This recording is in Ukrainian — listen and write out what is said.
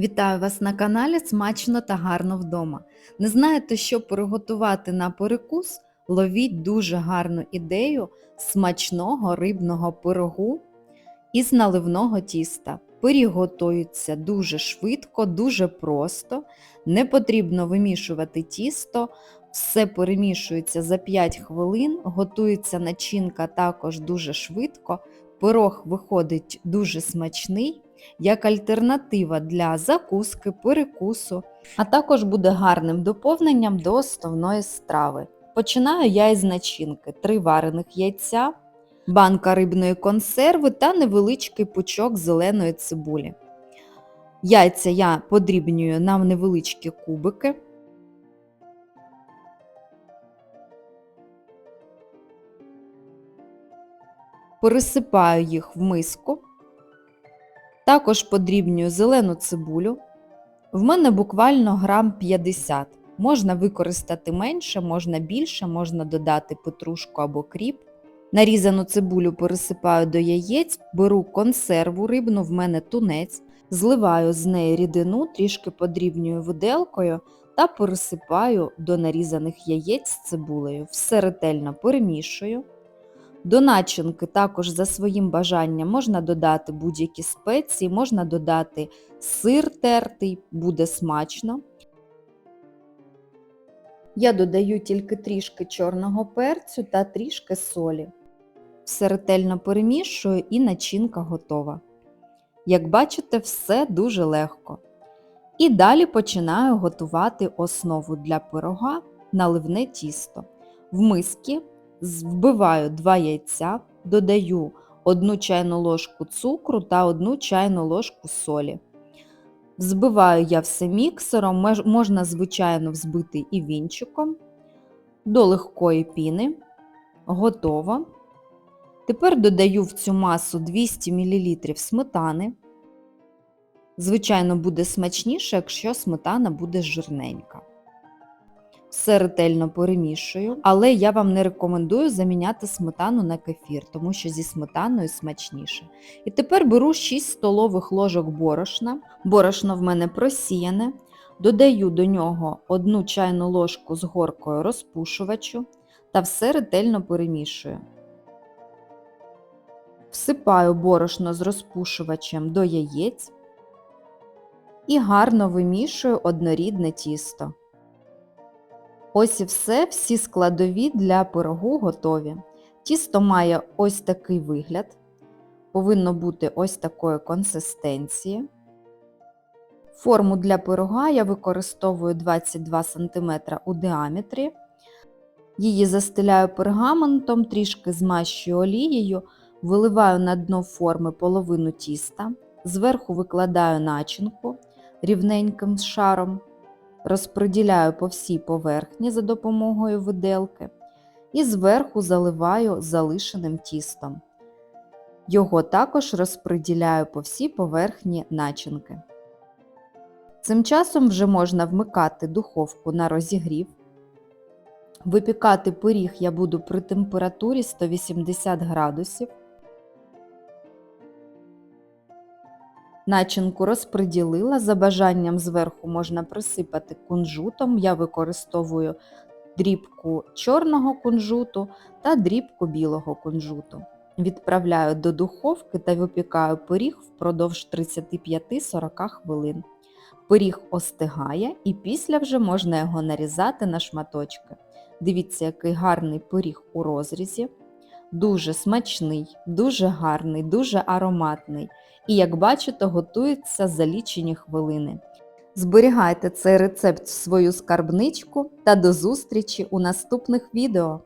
Вітаю вас на каналі Смачно та гарно вдома. Не знаєте, що приготувати на перекус? Ловіть дуже гарну ідею смачного рибного пирогу із наливного тіста. Пиріг готується дуже швидко, дуже просто. Не потрібно вимішувати тісто, все перемішується за 5 хвилин, готується начинка також дуже швидко. Пирог виходить дуже смачний як альтернатива для закуски, перекусу, а також буде гарним доповненням до основної страви. Починаю я із начинки: 3 варених яйця, банка рибної консерви та невеличкий пучок зеленої цибулі. Яйця я подрібнюю на невеличкі кубики. Пересипаю їх в миску. Також подрібнюю зелену цибулю. В мене буквально грам 50. Можна використати менше, можна більше, можна додати петрушку або кріп. Нарізану цибулю пересипаю до яєць, беру консерву рибну, в мене тунець, зливаю з неї рідину, трішки подрібнюю виделкою та пересипаю до нарізаних яєць з цибулею. Все ретельно перемішую. До начинки також за своїм бажанням можна додати будь-які спеції, можна додати сир тертий, буде смачно. Я додаю тільки трішки чорного перцю та трішки солі. Все ретельно перемішую і начинка готова. Як бачите, все дуже легко. І далі починаю готувати основу для пирога наливне тісто. В миски Вбиваю 2 яйця, додаю 1 чайну ложку цукру та 1 чайну ложку солі. Взбиваю я все міксером, можна, звичайно, взбити і вінчиком. До легкої піни. Готово. Тепер додаю в цю масу 200 мл сметани. Звичайно, буде смачніше, якщо сметана буде жирненька все ретельно перемішую, але я вам не рекомендую заміняти сметану на кефір, тому що зі сметаною смачніше. І тепер беру 6 столових ложок борошна. Борошно в мене просіяне, додаю до нього 1 чайну ложку з горкою розпушувачу та все ретельно перемішую. Всипаю борошно з розпушувачем до яєць і гарно вимішую однорідне тісто. Ось і все, всі складові для пирогу готові. Тісто має ось такий вигляд, повинно бути ось такої консистенції. Форму для пирога я використовую 22 см у діаметрі. Її застеляю пергаментом, трішки змащую олією, виливаю на дно форми половину тіста, зверху викладаю начинку рівненьким шаром розподіляю по всій поверхні за допомогою виделки і зверху заливаю залишеним тістом. Його також розподіляю по всій поверхні начинки. Цим часом вже можна вмикати духовку на розігрів. Випікати пиріг я буду при температурі 180 градусів. Начинку розподілила, за бажанням зверху можна присипати кунжутом. Я використовую дрібку чорного кунжуту та дрібку білого кунжуту. Відправляю до духовки та випікаю пиріг впродовж 35-40 хвилин. Пиріг остигає і після вже можна його нарізати на шматочки. Дивіться, який гарний пиріг у розрізі. Дуже смачний, дуже гарний, дуже ароматний. І, як бачите, готується за лічені хвилини. Зберігайте цей рецепт в свою скарбничку та до зустрічі у наступних відео!